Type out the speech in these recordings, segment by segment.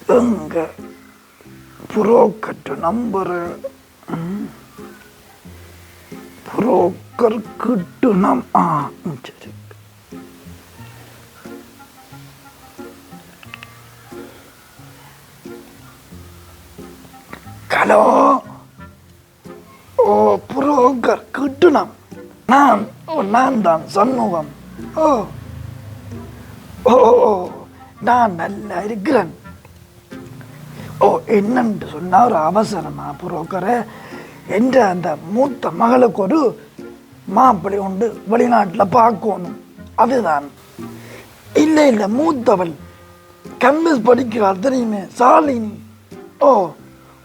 எங்க broker number broker கிட்டு நம் ஆ சரி. ஹலோ. ஓ புரோக்கர் கிட்டுனம் நான் ஓ நான் தான் சண்முகம். ஓ ஓ, நான் நல்லா இருக்கிறேன். ஓ என்னன்னு சொன்னால் ஒரு அவசரமா புரோக்கரை என்ற அந்த மூத்த மகளுக்கு ஒரு மாப்பிள்ளை உண்டு வெளிநாட்டில் பார்க்கணும். அதுதான். இல்லை இல்லை மூத்தவள் கம்யூஸ் படிக்கிறாள் தெரியுமே சாலினி. ஓ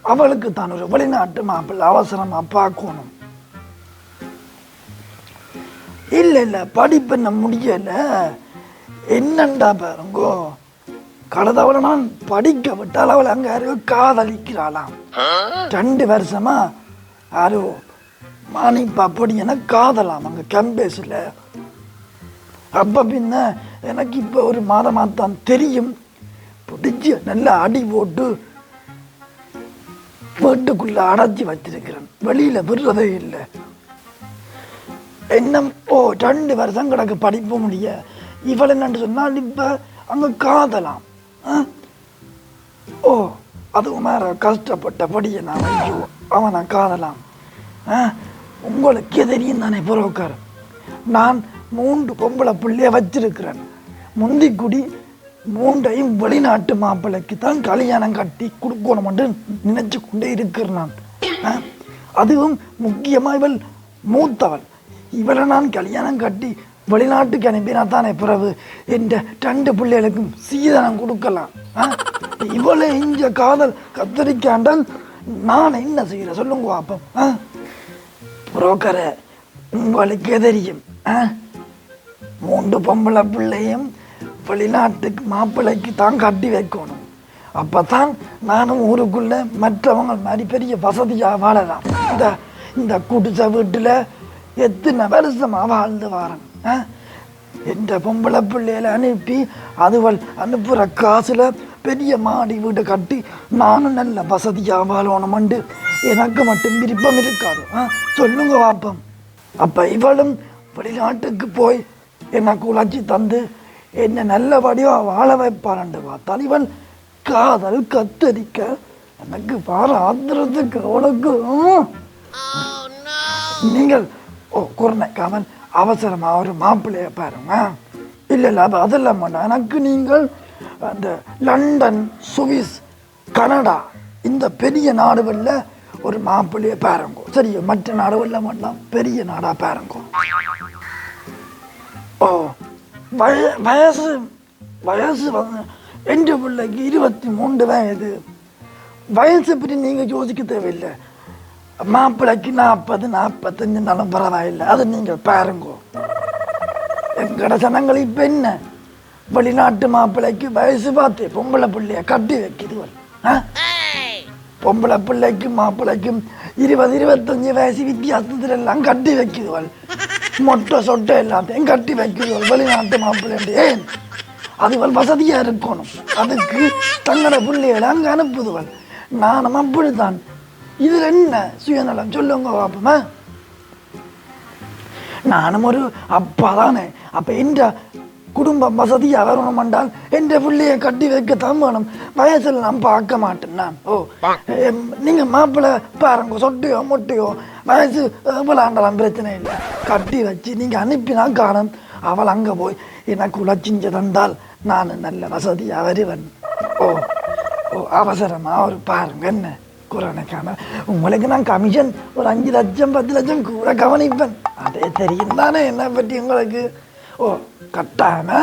அவளுக்கு தான் ஒரு வெளிநாட்டு மாப்பிள்ளை அவசரமாக பார்க்கணும். இல்லை இல்லை படிப்பு என்ன முடியலை. என்னண்டா பாருங்கோ. கடவுளை நான் படிக்க விட்டால் அவள் அங்க யாரையோ காதலிக்கிறாளாம். ரெண்டு வருஷமா யாரோ மாணிப்பா பொடியன காதலாம் அங்க கம்பேஸில் அப்ப பின்ன எனக்கு இப்போ ஒரு மாதமாக தான் தெரியும். பிடிச்சி நல்லா அடி போட்டு வீட்டுக்குள்ள அடைச்சி வச்சிருக்கிறேன். வெளியில விடுறதே இல்லை. என்ன ஓ ரெண்டு வருஷம் கிடக்கு படிப்பு முடிய. இவள் என்னன்னு சொன்னால் இப்ப அங்க காதலாம்? ஓ அதுவும் வேற கஷ்டப்பட்டபடியை நான் ஐயோ அவனை காதலாம் ஆ? உங்களுக்கே தெரியும் தானே புரோக்கர் நான் மூன்று பொம்பளை பிள்ளைய வச்சிருக்கிறேன். முந்திக்குடி மூண்டையும் வெளிநாட்டு மாப்பிள்ளைக்கு தான் கல்யாணம் கட்டி கொடுக்கணும்னு நினைச்சு கொண்டே இருக்கிறேன் நான். ஆ? அதுவும் முக்கியமாக இவள் மூத்தவள். இவளை நான் கல்யாணம் கட்டி வெளிநாட்டுக்கு அனுப்பினா தானே பிறகு? என்ற ரெண்டு பிள்ளைகளுக்கும் சீதனம் கொடுக்கலாம். ஆ? இவளை காதல் கத்தரிக்காண்டால் நான் என்ன செய்கிறேன் சொல்லுங்க பாப்போம் ஆ? புரோக்கரை உங்களுக்கே தெரியும். ஆ? மூன்று பொம்பளை பிள்ளையும் வெளிநாட்டுக்கு மாப்பிள்ளைக்கு தான் கட்டி வைக்கணும். அப்பதான் நானும் ஊருக்குள்ள மற்றவங்க மாதிரி பெரிய வசதியாக வாழலாம். இந்த இந்த குடிசை வீட்டில் எத்தனை வருஷமாக வாழ்ந்து வாரன் என்ற பொம்பளை பிள்ளைகளை அனுப்பி அதுவள் அனுப்புற காசுல பெரிய மாடி வீடு கட்டி நானும் நல்ல வசதியா வாழணும்ண்டு. எனக்கு மட்டும் விருப்பம் இருக்காது. ஆ? சொல்லுங்க பாப்பம். அப்ப இவளும் வெளிநாட்டுக்கு போய் எனக்கு உழைச்சி தந்து என்ன நல்லபடியா வாழ வைப்பாரண்டு பார்த்தால் இவள் காதல் கத்தரிக்க எனக்கு பார ஆத்திரத்துக்கு உனக்கு ம். நீங்கள் ஓ குரணைக்காமல் அவசரமாக ஒரு மாப்பிள்ளைய பாருங்க. இல்லை இல்லை அது அதெல்லாம் வேண்டாம். எனக்கு நீங்கள் அந்த லண்டன் சுவிஸ் கனடா இந்த பெரிய நாடுகளில் ஒரு மாப்பிள்ளைய பாருங்கோ. சரி மற்ற நாடுகளில் மட்டும் பெரிய நாடாக பாருங்கோ. ஓ வய வயசு வயசு வந்து எந்த பிள்ளைக்கு இருபத்தி மூன்று வயது வயசு பற்றி நீங்கள் யோசிக்க தேவையில்லை. மாப்பிள்ளைக்கு நாற்பது நாற்பத்தஞ்சு நாளும் பரவாயில்லை. அது நீங்கள் பாருங்கோ. எங்கட சனங்கள் இப்போ என்ன? வெளிநாட்டு மாப்பிள்ளைக்கு வயசு பார்த்து பொம்பளை பிள்ளைய கட்டி வைக்கிது பொம்பளை பிள்ளைக்கும் மாப்பிள்ளைக்கும் இருபது இருபத்தஞ்சு வயசு வித்தியாசத்துல எல்லாம் கட்டி வைக்கிது மொட்டை சொட்டை எல்லாத்தையும் கட்டி வைக்கிது வெளிநாட்டு மாப்பிள்ளை ஏன்? அதுவள் வசதியா இருக்கணும். அதுக்கு தங்களோட பிள்ளைகளை அங்க அனுப்புதுவள் நானும் அப்படித்தான். இது என்ன சுயநலம்? சொல்லுங்க பாப்போமா. நானும் ஒரு அப்பா தானே. அப்ப என்ற குடும்பம் வசதியா வரணும் என்றால் என்ற பிள்ளைய கட்டி வைக்கத்தான் வேணும். வயசுல நான் பார்க்க மாட்டேன் நான். ஓ நீங்க மாப்பிள்ளை பாருங்க சொட்டையோ மொட்டையோ வயசு விளாண்டலாம் பிரச்சனை இல்லை. கட்டி வச்சு நீங்க அனுப்பினா காணும். அவள் அங்க போய் எனக்கு உழைச்சிஞ்சு தந்தால் நான் நல்ல வசதியா வருவேன். ஓ ஓ அவசரமா ஒரு பாருங்க என்ன? குரனுக்கான உங்களுக்கு நான் கமிஷன் ஒரு அஞ்சு லட்சம் பத்து லட்சம் கூட கவனிப்பேன். அதே தெரியும் தானே என்ன பற்றி உங்களுக்கு? ஓ கட்டாம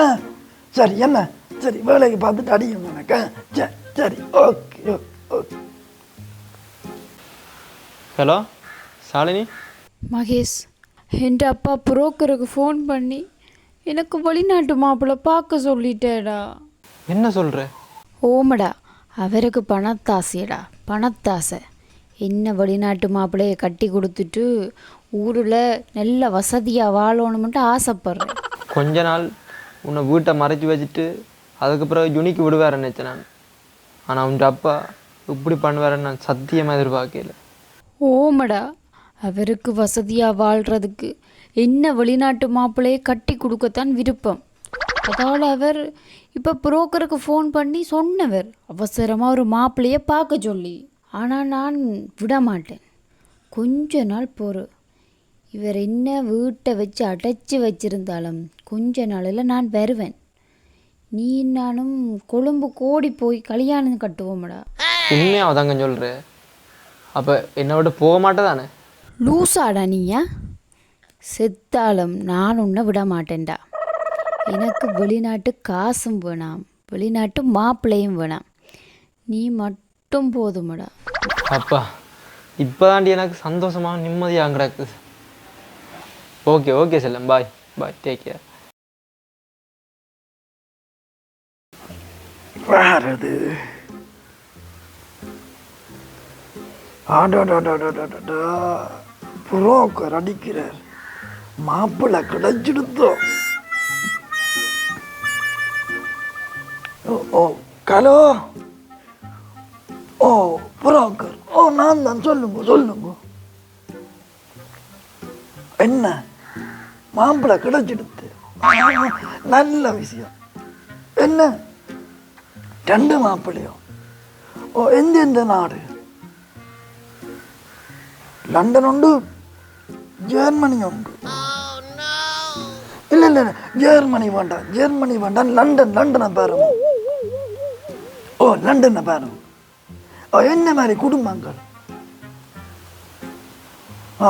சரி என்ன? சரி வேலைக்கு பார்த்துட்டு அடியும் எனக்கு. சரி சரி okay okay hello Shalini? Mahesh என் அப்பா புரோக்கருக்கு ஃபோன் பண்ணி எனக்கு வெளிநாட்டு மாப்பிள்ளை பார்க்க சொல்லிட்டேடா. என்ன சொல்கிற ஓமடா அவருக்கு பணத்தாசையடா. பணத்தாசை. என்ன வெளிநாட்டு மாப்பிள்ளையை கட்டி கொடுத்துட்டு ஊரில் நல்ல வசதியாக வாழணும்ன்ட்டு ஆசைப்பட்றேன். கொஞ்ச நாள் உன்னை வீட்டை மறைச்சி வச்சுட்டு அதுக்கு பிறகு ஜுனிக்கு விடுவார் நினச்சேன் நான். ஆனால் உங்க அப்பா இப்படி பண்ணுவாருன்னு நான் சத்தியமாக எதிர்பார்க்கல. ஓமடா அவருக்கு வசதியாக வாழ்கிறதுக்கு என்ன வெளிநாட்டு மாப்பிள்ளையை கட்டி கொடுக்கத்தான் விருப்பம். அதால் அவர் இப்போ புரோக்கருக்கு ஃபோன் பண்ணி சொன்னவர். அவசரமாக ஒரு மாப்பிள்ளையை பார்க்க சொல்லி. ஆனால் நான் விட மாட்டேன் கொஞ்ச நாள் போகிறோம் இவர் என்ன வீட்டை வச்சு அடைச்சி வச்சிருந்தாலும் கொஞ்ச நாளில் நான் வருவேன். நீ நானும் கொழும்பு கோடி போய் கல்யாணம் கட்டுவோம்டா. உண்மையாக தாங்க சொல்கிற அப்போ என்னை விட்டு போக மாட்டேதானே? லூசாடா நீயா? செத்தாலும் நான் உன்னை விட மாட்டேன்டா எனக்கு வெளிநாட்டு காசும் வேணாம். வெளிநாட்டு மாப்பிள்ளையும் வேணாம். நீ மட்டும் போதுமடா. அப்பா இப்போ தாண்டி எனக்கு சந்தோஷமாக நிம்மதியாக கிடக்குது ஓகே ஓகே செல்லம். பாய் பாய் டேக் கேர் ஆடாடாடாடாடாடா புரோக்கர் அடிக்கிறார். மாப்பிள்ளை கிடைச்சிடுத்தோ ஓ ஹலோ ஓ புரோக்கர். ஓ நான் தான் சொல்லுங்க சொல்லுங்க. என்ன? மாம்பழ கிடைச்சிடுத்து. நல்ல விஷயம். என்ன? ரெண்டு மாப்பிள்ளையோ? ஓ எந்த எந்த நாடு? லண்டன் உண்டு ஜெர்மனி உண்டு. Oh, இல்லை இல்லை ஜெர்மனி வேண்டாம் ஜெர்மனி வேண்டாம் லண்டன் லண்டனை பாருங்க. ஓ லண்டனை பாருங்க ஓ என்ன மாதிரி குடும்பங்கள்? ஆ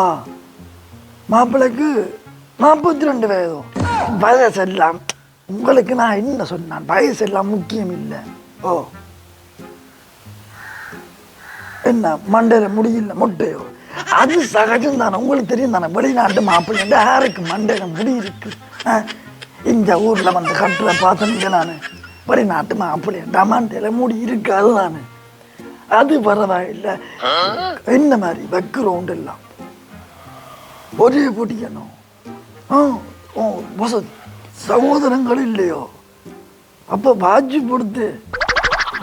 மாப்பிள்ளைக்கு நாற்பத்தி ரெண்டு வயதோ வயசெல்லாம் உங்களுக்கு நான் என்ன சொன்னேன்? வயசு எல்லாம் முக்கியம் இல்லை. ஓ. என்ன மண்டையில் முடியல முட்டையோ? அது சகஜம் தானே உங்களுக்கு தெரியும் தானே வெளிநாட்டு மாப்பிள்ளை யாருக்கு மண்டையில் முடி இருக்கு? இந்த ஊரில் வந்து கட்டுற பார்த்துன்னு நான். வெளிநாட்டு மாப்பிள்ளை மண்டையில் முடி இருக்காது தானே அது பரவாயில்லை என்ன மாதிரி பேக்ரவுண்ட் எல்லாம். ஒரே ஆ ஓ வசதி சகோதரங்கள் இல்லையோ? அப்போ வாஜி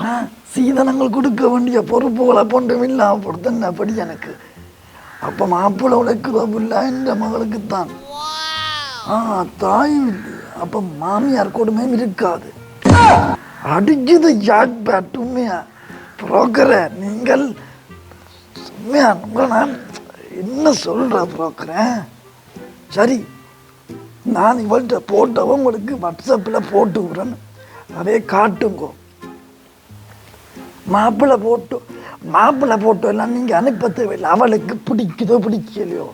ஆ, சீதனங்கள் கொடுக்க வேண்டிய பொறுப்புகளை பொண்டும் இல்லாம பொறுத்து என்ன படி எனக்கு? அப்போ மாப்பிள்ளை உழைக்கிறதில்ல என்ற மகளுக்குத்தான். ஆ தாயும் இல்லையா. அப்போ மாமியார் கொடுமையும் இருக்காது. அடிச்சது ஜாக் பேட் உண்மையா புரோக்கரை நீங்கள் உண்மையா உங்களை நான் என்ன சொல்ற புரோக்கரை சரி நான் இவள்கிட்ட போட்டவ உங்களுக்கு வாட்ஸ்அப்பில் போட்டு விடுறேன். அதே காட்டுங்கோ. மாப்பிள்ளை போட்டு மாப்பிள்ளை போட்டோ எல்லாம் நீங்கள் அனுப்ப தேவையில்லை. அவளுக்கு பிடிக்குதோ பிடிக்கலையோ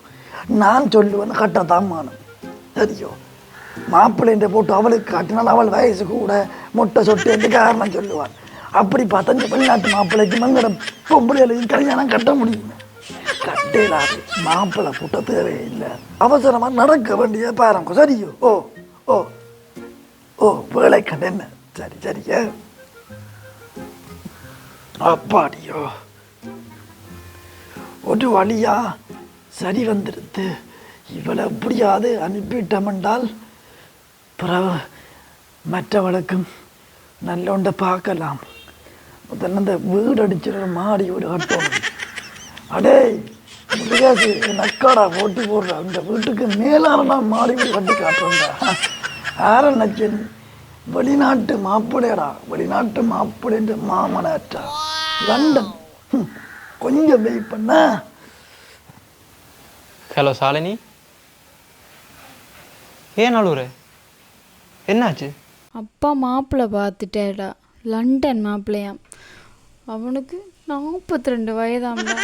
நான் சொல்லுவேன் கட்டத்தான் மானும். சரியோ? மாப்பிள்ளைன்ற போட்டு அவளுக்கு காட்டினால் அவள் வயசு கூட முட்டை சொட்டு என்று காரணம் சொல்லுவாள். அப்படி பார்த்தா இந்த வெளிநாட்டு மாப்பிள்ளைக்கு மங்கட பொம்பளைகளுக்கு கல்யாணம் கட்ட முடியும். கட்டேலாது மாப்பிள்ளை போட்ட தேவையில்லை அவசரமாக நடக்க வேண்டிய பாருங்க சரியோ? ஓ ஓ ஓ வேலை கண்ட என்ன? சரி சரியா அப்பாடியோ. ஒரு வழியா சரி வந்துடுது இவளை எப்படியாவது அனுப்பிட்டமென்றால் பிறகு மற்றவளுக்கும் நல்லொண்ட பார்க்கலாம். முதல்ல இந்த வீடு அடிச்சிட மாடி வீடு கட்டணும் அடே முடியாது நக்காடா போட்டி போடுறா. இந்த வீட்டுக்கு மேலான நான் மாடி வீடு கட்டி காட்டுறேன்டா ஆர நச்சன் வெளிநாட்டு மாப்பிள்ளையடா. வெளிநாட்டு மாப்பிள்ளைன்ற மாமனாற்றா லண்டன். கொஞ்சம் வெயிட் பண்ண. ஹலோ சாலினி. ஏன் அழுவுற என்னாச்சு? அப்பா மாப்பிள்ளை பார்த்துட்டேடா லண்டன் மாப்பிள்ளையாம் அவனுக்கு நாற்பத்தி ரெண்டு வயதாம்டா.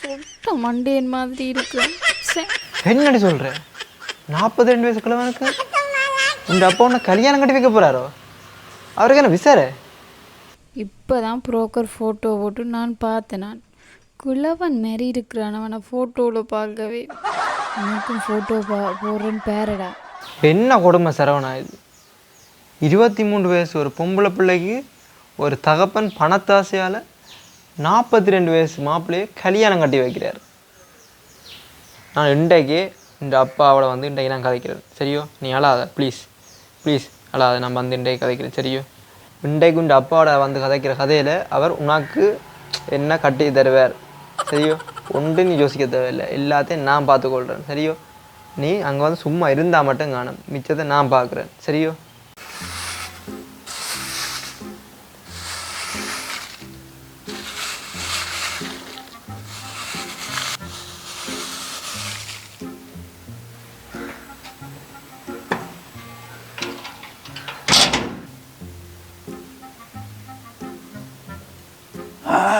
சொட்ட மண்டையன் மாதிரி இருக்கிறான் சே என்னடி சொல்ற? நாற்பது ரெண்டு வயசு கிழவனுக்கு? இந்த அப்பா உன்னை கல்யாணம் கட்டி வைக்க போறாரோ? அவருக்கு என்ன விசார? இப்போ தான் புரோக்கர் ஃபோட்டோ போட்டு நான் பார்த்தேன் நான். குலவன் மாரி இருக்கிறான் அவனை ஃபோட்டோவில் பார்க்கவே. எனக்கும் ஃபோட்டோ பா போடுறேன்னு பேரடா. என்ன கொடுமை சரவணா இது? இருபத்தி மூணு வயசு ஒரு பொம்பளை பிள்ளைக்கு ஒரு தகப்பன் பணத்தாசையால் நாற்பத்தி ரெண்டு வயசு மாப்பிள்ளையை கல்யாணம் கட்டி வைக்கிறார். நான் இன்றைக்கு இந்த அப்பாவோட வந்து இன்றைக்கு நான் கதைக்கிறேன் சரியோ? நீ அழாத ப்ளீஸ் ப்ளீஸ் அழாத. நான் வந்து இன்றைக்கு கதைக்கிறேன். சரியோ? இன்றைக்கு உண்டு அப்பாவோட வந்து கதைக்கிற கதையில் அவர் உனக்கு என்ன கட்டி தருவார்? சரியோ? ஒன்று நீ யோசிக்க தேவையில்லை. எல்லாத்தையும் நான் பார்த்துக்கொள்கிறேன் சரியோ? நீ அங்கே வந்து சும்மா இருந்தால் மட்டும் காணும். மிச்சத்தை நான் பார்க்குறேன். சரியோ?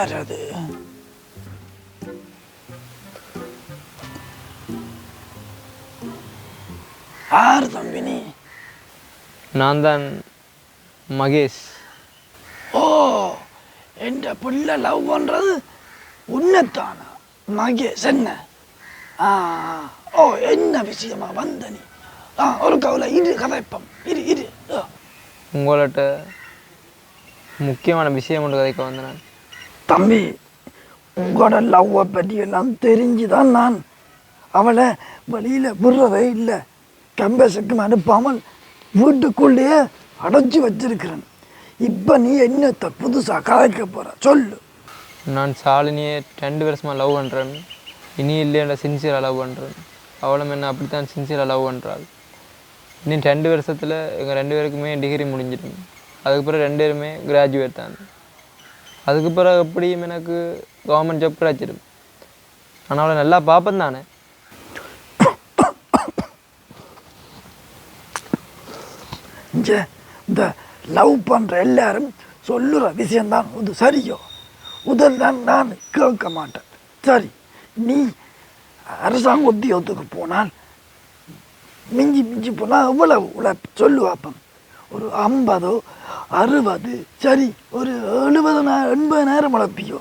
யார் அது யார் தம்பி நீ நான் தான் மகேஷ் ஓ என்ற பிள்ளை லவ் பண்றது உன்னைத்தானா மகேஷ் என்ன ஆ. ஓ என்ன விஷயமா வந்த நீ ஆ ஒரு கவலை இரு கதைப்பம் இரு இரு. உங்கள்கிட்ட முக்கியமான விஷயம் ஒன்று கதைக்க வந்தேன். தம்பி உங்களோட லவ்வை பற்றி எல்லாம் தெரிஞ்சுதான் நான். அவளை வெளியில விடுறதே இல்லை. கம்பேசுக்கும் அனுப்பாமல் வீட்டுக்குள்ளேயே அடைச்சி வச்சிருக்கிறேன். இப்போ நீ என்னத்தை புதுசாக கலைக்க போகிற சொல்லு. நான் சாலினியை ரெண்டு வருஷமாக லவ் பண்ணுறேன் இனி இல்லைன்ற சின்சியராக லவ் பண்ணுறேன் அவளும் என்ன அப்படித்தான் சின்சியராக லவ் பண்ணுறாள் இன்னும் ரெண்டு வருஷத்தில் எங்கள் ரெண்டு பேருக்குமே டிகிரி முடிஞ்சிடும். அதுக்கப்புறம் ரெண்டு பேருமே கிராஜுவேட் தான். அதுக்கு பிறகு எப்படியும் எனக்கு கவர்மெண்ட் ஜாப் கிடச்சிடும். ஆனால் அவளை நல்லா பார்ப்பேன் தானே. இந்த லவ் பண்ணுற எல்லாரும் சொல்லுற விஷயந்தான் இது சரியோ? முதல்ல நான் கேட்க மாட்டேன். சரி நீ அரசாங்க உத்தியோகத்துக்கு போனால் மிஞ்சி மிஞ்சி போனால் எவ்வளவு உழைப்பு சொல்லு ஒரு ஐம்பதோ அறுபது. சரி ஒரு எழுபது எண்பதாயிரம் உழைப்பியோ.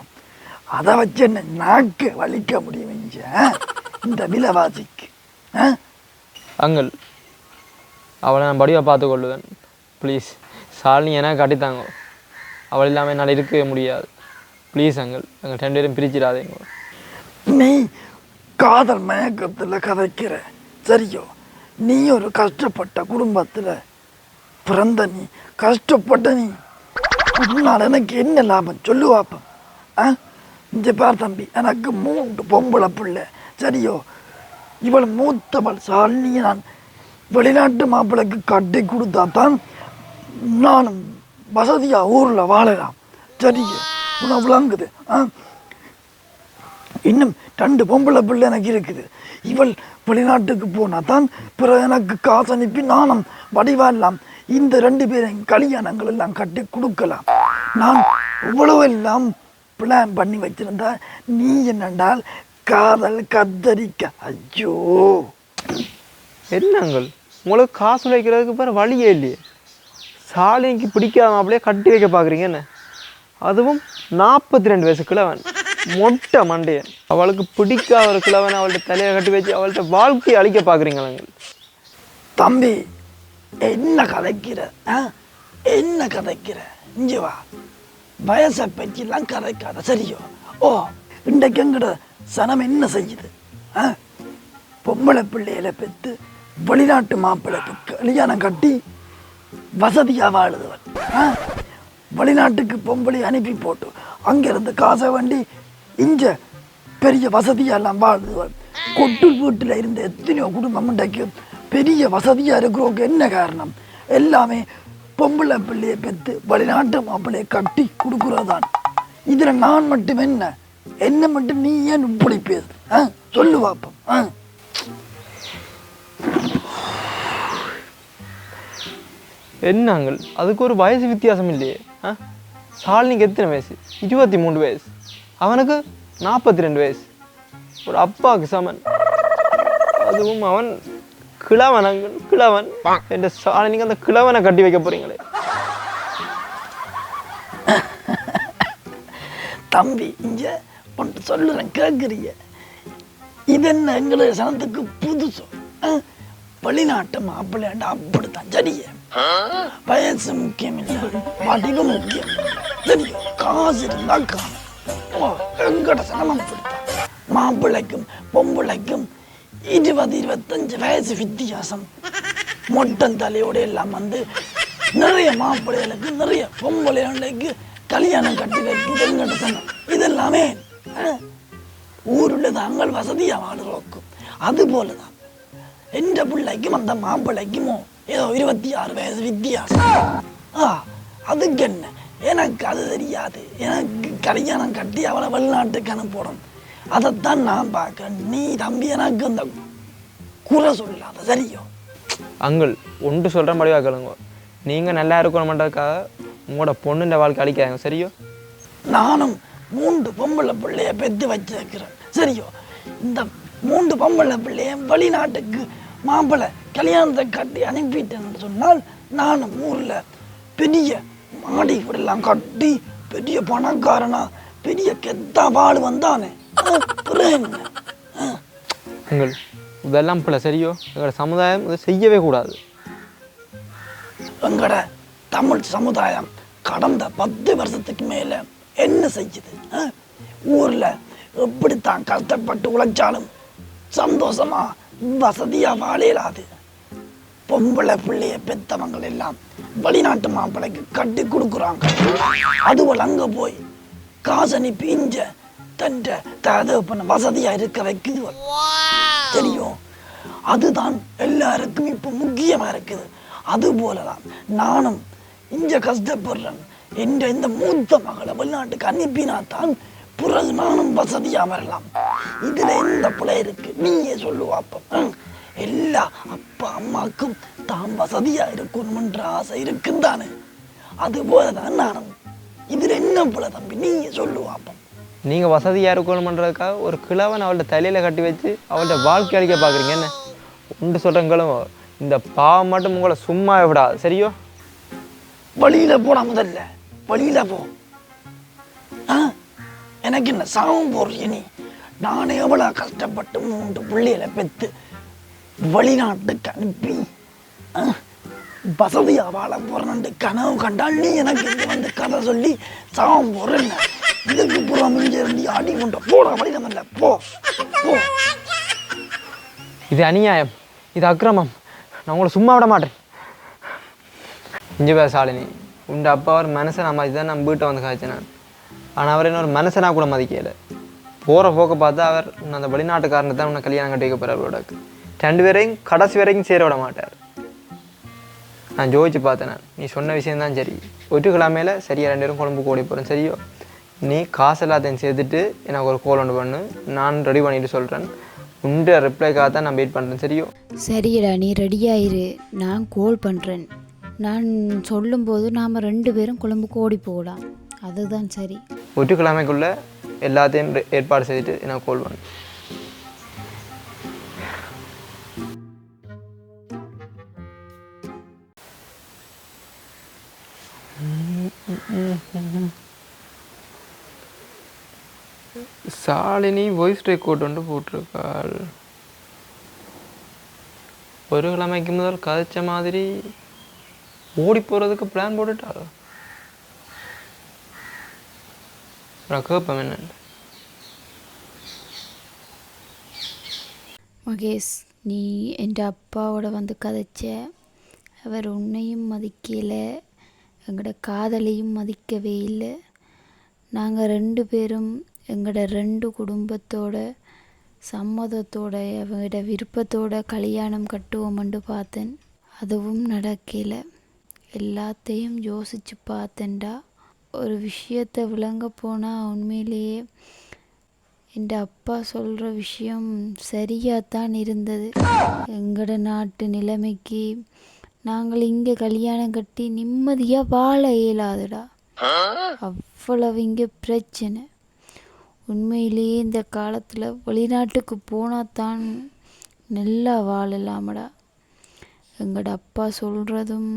அதை வச்சு என்ன நாக்கு வலிக்க முடியும்? இந்த விலைவாசிக்கு அங்கள் அவளை நான் படிவாக பார்த்துக்கொள்ளுவேன் ப்ளீஸ் சாலினி எனக்கு கட்டித்தாங்க. அவள் இல்லாமல் என்னால் இருக்கவே முடியாது. ப்ளீஸ் அங்கள் எங்கள் ரெண்டு பேரும் பிரிச்சிடாதீங்க. நீ காதல் மயக்கத்தில் கதைக்கிற. சரியோ நீ ஒரு கஷ்டப்பட்ட குடும்பத்தில் பிறந்த நீ கஷ்டப்பட்ட நீ உன்னால் எனக்கு என்ன லாபம்? சொல்லு பாப்போம் ஆ? இந்த பார் தம்பி எனக்கு மூன்று பொம்பளை பிள்ளை. சரியோ? இவள் மூத்தவள் சாலினியை நான் வெளிநாட்டு மாப்பிள்ளைக்கு கட்டி கொடுத்தா தான் நானும் வசதியாக ஊரில் வாழலாம். சரியோ? உனக்கு விளங்குது ஆ? இன்னும் ரெண்டு பொம்பளை பிள்ளை எனக்கு இருக்குது. இவள் வெளிநாட்டுக்கு போனால் தான் பிறகு எனக்கு காசு அனுப்பி நானும் வடிவாடலாம் இந்த ரெண்டு பேரையும் கல்யாணங்கள் எல்லாம் கட்டி கொடுக்கலாம். நான் இவ்வளவு எல்லாம் பிளான் பண்ணி வச்சிருந்தா நீ என்னண்டால் காதல் கத்தரிக்க. ஐயோ. என்ன அங்கள் உங்களுக்கு காசு வைக்கிறதுக்கு பிறகு வழியே இல்லையே. சாலினிக்கு பிடிக்காத மாப்பிளையே கட்டி வைக்க பார்க்குறீங்க என்ன? அதுவும் நாற்பத்தி ரெண்டு வயசு கிழவன். மொட்டை மண்டையன். அவளுக்கு பிடிக்காத ஒரு கிழவன் அவள்கிட்ட தலையை கட்டி வச்சு அவள்கிட்ட வாழ்க்கையை அழிக்க பார்க்குறீங்களாங்க தம்பி என்ன கதைக்கிற ஆ? என்ன கதைக்கிற இங்கே வா வயசை பற்றிலாம் கதைக்காத சரியோ ஓ இன்றைக்கு எங்கட சனம் என்ன செய்யுது ஆ? பொம்பளை பிள்ளையில பெற்று வெளிநாட்டு மாப்பிள்ளைக்கு கல்யாணம் கட்டி வசதியாக வாழுதுவன் ஆ? வெளிநாட்டுக்கு பொம்பளை அனுப்பி போட்டு அங்கேருந்து காசை வண்டி இங்க பெரிய வசதியெல்லாம் வாழுதவன் கொட்டு வீட்டில் இருந்த எத்தனையோ குடும்பம் இன்றைக்கு பெரிய வசதியாக இருக்கிறவங்க என்ன காரணம்? எல்லாமே பொம்பளை பிள்ளையை பெற்று வெளிநாட்டு மாப்பிள்ளையை கட்டி கொடுக்குறதான் இதில் நான் மட்டும் என்ன? என்ன மட்டும் நீ ஏன் இப்படி பேசு? ஆ? சொல்லு பார்ப்போம் ஆ? என்னங்கள் அதுக்கு ஒரு வயசு வித்தியாசம் இல்லையே. ஆ? சாலினிக்கு எத்தனை வயசு? இருபத்தி மூணு வயசு. அவனுக்கு நாற்பத்தி ரெண்டு வயசு. ஒரு அப்பாவுக்கு சமன். அதுவும் அவன் கிழவன் கிழவன் என்ற சாலினிக்கு அந்த கிழவனை கட்டி வைக்க போறீங்களே. தம்பி இங்க ஒன்று சொல்லுறேன் கேட்குறீங்க இது என்ன எங்களுடைய சனத்துக்கு புதுசு? வெளிநாட்டு மாப்பிள்ளையாண்டா அப்படித்தான் சரியே? வயசு முக்கியம் இல்லை வடிவம் முக்கியம். சரியோ காசு இருந்தா காணும். எங்கட சனமம் மாப்பிள்ளைக்கும் பொம்பளைக்கும் இருபது இருபத்தஞ்சு வயசு வித்தியாசம். மொட்டன் தலையோட எல்லாம் வந்து நிறைய மாப்பிள்ளைகளுக்கு நிறைய பொம்பளைகளுக்கு கல்யாணம் கட்டி வைக்குது எங்கிட்ட சொன்னோம். இதெல்லாமே அஹ், ஊருள்ள தாங்கள் வசதியாக வாழ்றோக்கும் அது போலதான். எந்த பிள்ளைக்கும் அந்த மாப்பிள்ளைக்குமோ ஏதோ இருபத்தி ஆறு வயசு வித்தியாசம். ஆ அதுக்கு என்ன? எனக்கு அது தெரியாது. எனக்கு கல்யாணம் கட்டி அவளை வெளிநாட்டுக்கு அனுப்பணும். அதைத்தான் நான் பார்க்கறேன். நீ தம்பி எனக்கு அந்த குறை சொல்லாத சரியோ? அங்கிள் ஒன்று சொல்கிற மாதிரி கேளுங்க. நீங்கள் நல்லா இருக்கணுமென்றதுக்காக உங்களோட பொண்ணுன்ற வாழ்க்கை அழிக்காங்க சரியோ? நானும் மூன்று பொம்பளை பிள்ளைய பெற்று வச்சிருக்கிறேன் சரியோ? இந்த மூன்று பொம்பளை பிள்ளைய வெளிநாட்டுக்கு மாப்பிள்ளை கல்யாணத்தை கட்டி அனுப்பிட்டேன்னு சொன்னால் நானும் ஊரில் பெரிய மாடி வீடெல்லாம் கட்டி பெரிய பணக்காரனா பெரிய கெத்தா பாடு வந்தானே உங்கள் இதெல்லாம் பிள்ளை சரியோ? எங்களோட சமுதாயம் இதை செய்யவே கூடாது. எங்கட தமிழ் சமுதாயம் கடந்த பத்து வருஷத்துக்கு மேல என்ன செய்யுது? அஹ்? ஊர்ல எப்படித்தான் கஷ்டப்பட்டு உழைச்சாலும் சந்தோஷமா வசதியா வாழையிலாது பொம்பளை பிள்ளைய பெத்தவங்கள் எல்லாம் வெளிநாட்டு மாப்பிள்ளைக்கு கட்டி கொடுக்குறாங்க. அதுவள் அங்க போய் காசனி பிஞ்ச தன்ற தகப்பன வசதியா இருக்க வைக்குது தெரியும்? அதுதான் எல்லாருக்கும் இப்போ முக்கியமா இருக்குது. அது போலதான் நானும் இங்க கஷ்டப்படுறேன் என்ற இந்த மூத்த மகளை வெளிநாட்டுக்கு அனுப்பினாத்தான் பிறகு நானும் வசதியா வரலாம். இதுல எந்த பிள்ளை இருக்கு? நீயே சொல்லுவாப்ப எல்லா அப்பா அம்மாக்கும் தாம் வசதியா இருக்கணும்ன்ற ஆசை இருக்குந்தானே? அது போலதான் நானும். இதுல என்ன பிள்ளை தம்பி? நீயே சொல்லுவாப்பம் நீங்கள் வசதியாக இருக்கணுமென்றதுக்காக ஒரு கிழவன் அவள்கிட்ட தலையில் கட்டி வச்சு அவள்கிட்ட வாழ்க்கை அழிக்க பார்க்குறீங்க என்ன? ஒன்று சொல்கிறங்களும் இந்த பாவம் மட்டும் உங்களை சும்மா விடா சரியோ? வழியில போடா முதல்ல. வழியில போ. ஆ? எனக்கு என்ன சாவும் போடுறிய நீ? நான் எவ்வளோ கஷ்டப்பட்டு மூன்று பிள்ளைகளை பெற்று வெளிநாட்டுக்கு அனுப்பி. ஆ? வசதியா வாழ போறேன்னு கனவு கண்டால் நீ எனக்கு இங்கே வந்து கதை சொல்லி சாவும் போறேன் இதுக்கு புறம் இங்க இருந்து அடி கொண்ட போடா வழியில இல்லை போ போ. இது அநியாயம். இது அக்கிரமம். நான் உங்களை சும்மா விட மாட்டேன். இஞ்சி பேர் சாலினி. உண்ட அப்பா ஒரு மனசை நான் தான் நம்ம வீட்டை வந்து காய்ச்சினேன் ஆனால் அவர் என்ன ஒரு மனுஷனா கூட மதிக்கல. போகிற போக்க பார்த்தா அவர் அந்த வெளிநாட்டுக்காரனை தான் உன்னை கல்யாணம் கட்டி வைக்க போகிறார் ரெண்டு பேரையும் கடைசி வரைக்கும் சேர விட மாட்டார். நான் ஜோதிச்சு பார்த்தேன் நான். நீ சொன்ன விஷயம்தான் சரி. ஒற்றுக்கிழமையில சரியா ரெண்டு பேரும் கொழும்பு ஓடி போகிறேன் சரியோ? நீ காசு எல்லாத்தையும் சேர்த்துட்டு எனக்கு ஒரு கோல் ஒன்று பண்ணு. நான் ரெடி பண்ணிட்டு சொல்கிறேன் உண்ட ரிப்ளைக்காக தான் நான் வெயிட் பண்ணுறேன் சரியோ? சரிடா நீ ரெடியாயிரு நான் கால் பண்ணுறேன் நான் சொல்லும்போது நாம் ரெண்டு பேரும் கொழும்புக்கு ஓடி போகலாம். அதுதான் சரி. ஒற்றுக்கிழமைக்குள்ளே எல்லாத்தையும் ஏற்பாடு செய்துட்டு எனக்கு கால் பண்ணு. சாலினி வாய்ஸ் ரெக்கார்ட் ஒன்று போட்டிருக்காள். ஒரு கிழமைக்கு முதல் கதைச்ச மாதிரி ஓடி போகிறதுக்கு பிளான் போட்டுட்டாள். ரகப்பம் என்ன? மகேஷ் நீ என் அப்பாவோட வந்து கதைச்ச அவர் உன்னையும் மதிக்கலை. எங்களோட காதலையும் மதிக்கவே இல்லை. நாங்கள் ரெண்டு பேரும் எங்களோட ரெண்டு குடும்பத்தோட சம்மதத்தோட அவங்களோட விருப்பத்தோட கல்யாணம் கட்டுவோம்னு பார்த்தேன் அதுவும் நடக்கல. எல்லாத்தையும் யோசித்து பார்த்தேன்டா ஒரு விஷயத்தை விளங்க போனால் உண்மையிலேயே என் அப்பா சொல்கிற விஷயம் சரியாக தான் இருந்தது. எங்களோட நாட்டு நிலைமைக்கு நாங்கள் இங்கே கல்யாணம் கட்டி நிம்மதியாக வாழ இயலாதுடா. அவ்வளவு இங்கே பிரச்சனை. உண்மையிலேயே இந்த காலத்தில் வெளிநாட்டுக்கு போனால் தான் நல்லா வாழலாமடா. எங்களோட அப்பா சொல்கிறதும்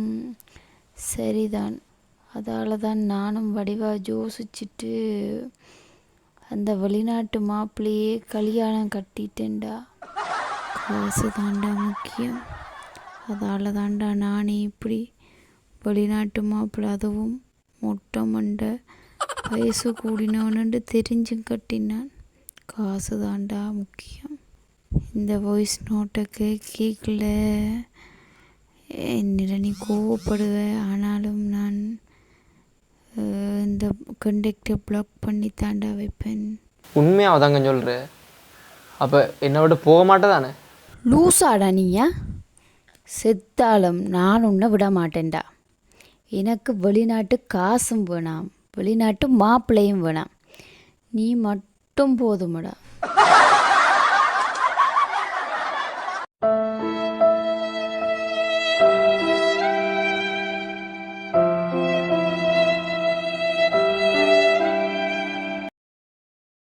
சரிதான். அதால தான் நானும் வடிவாக யோசிச்சுட்டு அந்த வெளிநாட்டு மாப்பிள்ளையே கல்யாணம் கட்டிட்டேன்டா. காசு தாண்டா முக்கியம். அதால தாண்டா நானே இப்படி வெளிநாட்டு மாப்பிள்ளை அதுவும் மொட்டை மண்டை வயசு கூடினவனுண்டு தெரிஞ்சும் கட்டினான். காசு தாண்டா முக்கியம். இந்த வாய்ஸ் நோட்டை கேட்கல என்னிட நீ கோவப்படுவ. ஆனாலும் நான் இந்த கண்டக்டை பிளாக் பண்ணி தாண்டா வைப்பேன். உண்மையாக தாங்க சொல்கிற அப்போ என்னை விட்டு போக மாட்டேதானே? லூசாடா நீயா? செத்தாலும் நான் உன்னை விட மாட்டேன்டா எனக்கு வெளிநாட்டு காசும் வேணாம் வெளிநாட்டு மாப்பிள்ளையும் வேணாம். நீ மட்டும் போதுமடா.